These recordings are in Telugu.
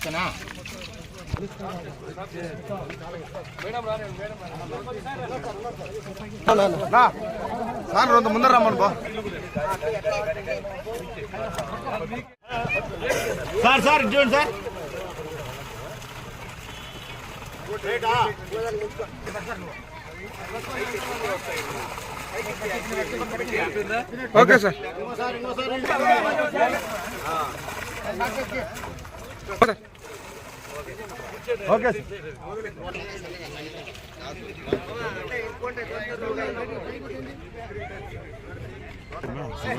ఓకేనా సార్ రెండు ముందర రమ్మను బా సార్ సార్ చూడండి sir. Okay sir. Okay sir.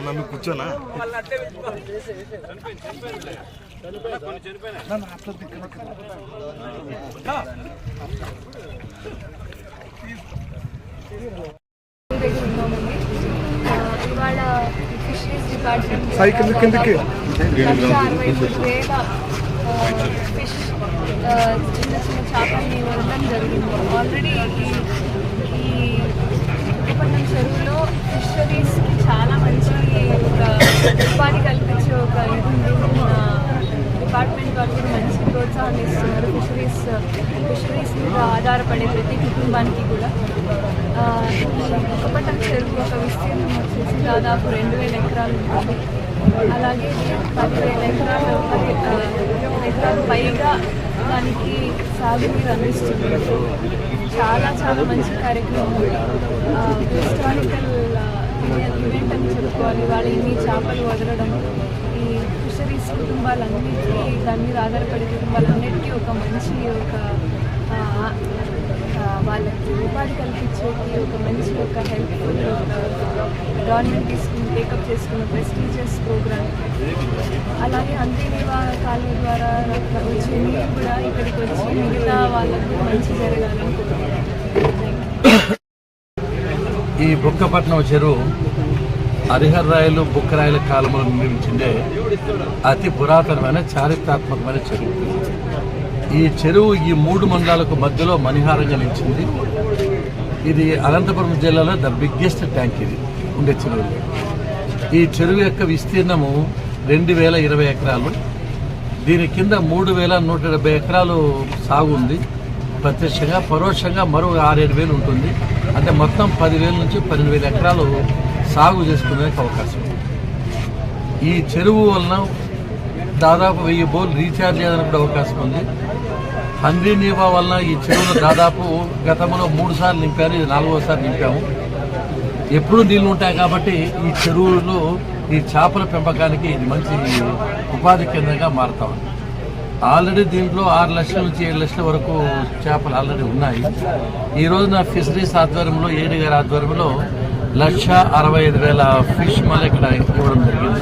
నన్ను కూర్చోనా? సైకిల్ కిందకి. ఫిష్ చిన్న చిన్న చేపల్ని వదలడం జరిగింది ఆల్రెడీ ఈ ఈ చెరువులో ఫిషరీస్కి చాలా మంచి ఒక ఉపాధి కల్పించే ఒక ఇది ఉంది మన డిపార్ట్మెంట్ వాళ్ళు కూడా మంచి ప్రోత్సాహాన్ని ఇస్తున్నారు ఫిషరీస్ ఫిషరీస్ మీద ఆధారపడే ప్రతి కుటుంబానికి కూడా ఆ, చెరువు ఒక విస్తీర్ణం వచ్చేసి దాదాపు రెండు వేల ఎకరాలు ఉంటుంది. అలాగే ఇది పదివేల ఎకరాలు పది ఎకరాలు పైగా దానికి సాగునీరు అందిస్తుంది చాలా చాలా మంచి కార్యక్రమం. హిస్టారికల్ ఈవెంట్ అని చెప్పుకోవాలి. వాళ్ళు ఇన్ని చేపలు వదలడం ఈ ఫిషరీస్ కుటుంబాలన్నిటికీ దాని మీద ఆధారపడే కుటుంబాలన్నిటికీ ఒక మంచి ఒక వాళ్ళకి ఉపాధి కల్పించేకి ఒక మంచి ఒక హెల్ప్ఫుల్ గవర్నమెంట్ తీసుకుని టేకప్ చేసుకున్న ప్రెస్టీజియస్ ప్రోగ్రామ్ అలాగే అంతేనివా కాలువ ద్వారా వచ్చే మీరు కూడా ఇక్కడికి వచ్చి మిగతా వాళ్ళకు మంచి జరగాలని ఈ బుక్కపట్నం చెరువు హరిహర రాయలు బుక్కరాయల కాలంలో నిర్మించిందే అతి పురాతనమైన చారిత్రాత్మకమైన చెరువు. ఈ చెరువు ఈ మూడు మండలాలకు మధ్యలో మణిహారంగా నిలిచింది. ఇది అనంతపురం జిల్లాలో ద బిగ్గెస్ట్ ట్యాంక్ ఇది. ఉండే చెరువు. ఈ చెరువు యొక్క విస్తీర్ణము రెండు వేల ఇరవై ఎకరాలు. దీని కింద మూడు వేల నూట డెబ్బై ఎకరాలు సాగు ఉంది. ప్రత్యక్షంగా పరోక్షంగా మరో ఆరేడు వేలు ఉంటుంది. అంటే మొత్తం పదివేల నుంచి పన్నెండు వేల ఎకరాలు సాగు చేసుకునేందుకు అవకాశం. ఉంది ఈ చెరువు వలన దాదాపు వెయ్యి బోర్లు రీఛార్జ్ చేయడానికి కూడా అవకాశం ఉంది. హంద్రీ నీవా వలన ఈ చెరువులో దాదాపు గతంలో మూడు సార్లు నింపారు ఇది నాలుగోసారి నింపాము. ఎప్పుడూ నీళ్ళు ఉంటాయి కాబట్టి ఈ చెరువులు ఈ చేపల పెంపకానికి ఇది మంచి ఉపాధి కేంద్రంగా మారుతా ఉంది. ఆల్రెడీ దీంట్లో ఆరు లక్షల నుంచి ఏడు లక్షల వరకు చేపలు ఆల్రెడీ ఉన్నాయి. ఈ రోజున ఫిషరీస్ ఆధ్వర్యంలో ఏడు గారి ఆధ్వర్యంలో లక్ష అరవై ఐదు వేల ఫిష్ మళ్ళీ ఇక్కడ ఇవ్వడం జరిగింది.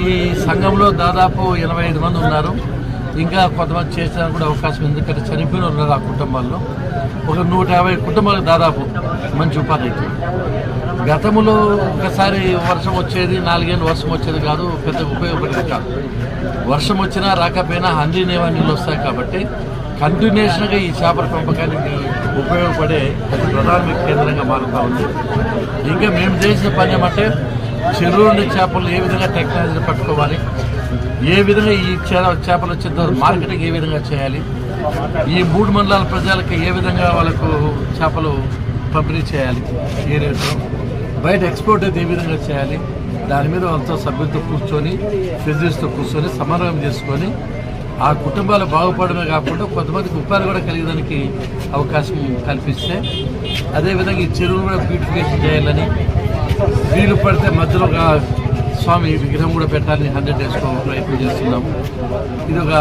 ఈ సంఘంలో దాదాపు ఎనభై ఐదు మంది ఉన్నారు. ఇంకా కొంతమంది చేసడానికి కూడా అవకాశం ఉంది. ఎందుకంటే చనిపోయిన ఉన్నారు ఆ కుటుంబాల్లో. ఒక నూట యాభై కుటుంబాలకు దాదాపు మంచి ఉపాధి అవుతుంది గతంలో ఒకసారి వర్షం వచ్చేది నాలుగేళ్ళు వర్షం వచ్చేది కాదు పెద్ద ఉపయోగపడేది కాదు. వర్షం వచ్చినా రాకపోయినా హండ్రీ నేవా నీళ్ళు వస్తాయి కాబట్టి కంటిన్యూషన్గా ఈ చేపల పెంపకానికి ఉపయోగపడే ప్రధాన కేంద్రంగా మారుతూ ఉంది. ఇంకా మేము చేసిన పని ఏమంటే చెరువు చేపలు ఏ విధంగా టెక్నాలజీని పట్టుకోవాలి ఏ విధంగా ఈ చేపలు వచ్చిన మార్కెటింగ్ ఏ విధంగా చేయాలి ఈ మూడు మండలాల ప్రజలకు ఏ విధంగా వాళ్ళకు చేపలు పంపిణీ చేయాలి? ఏ రేటు? బయట ఎక్స్పోర్ట్ అయితే ఏ విధంగా చేయాలి? దాని మీద వాళ్ళతో సభ్యులతో కూర్చొని ఫిజిస్తో కూర్చొని సమన్వయం చేసుకొని ఆ కుటుంబాలు బాగుపడమే కాకుండా కొంతమందికి ఉపాధి కూడా కలిగేదానికి అవకాశం కల్పిస్తే అదేవిధంగా ఈ చెరువులు కూడా బ్యూటిఫికేషన్ చేయాలని వీలు పడితే మధ్యలో ఒక స్వామి విగ్రహం కూడా పెట్టాలని హండ్రెడ్ డేస్ ప్రయత్నం చేస్తున్నాము. ఇది ఒక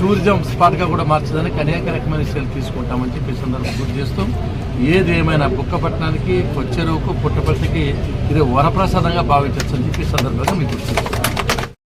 టూరిజం స్పాట్గా కూడా మార్చడానికి అనేక రకమైన చర్యలు తీసుకుంటామని చెప్పి సందర్భం గుర్తు చేస్తూ ఏది ఏమైనా బుక్కపట్నానికి కొచ్చెరువుకు పుట్టపర్తికి ఇది వరప్రసాదంగా భావించవచ్చు అని చెప్పి ఈ సందర్భంగా మీకు గుర్తు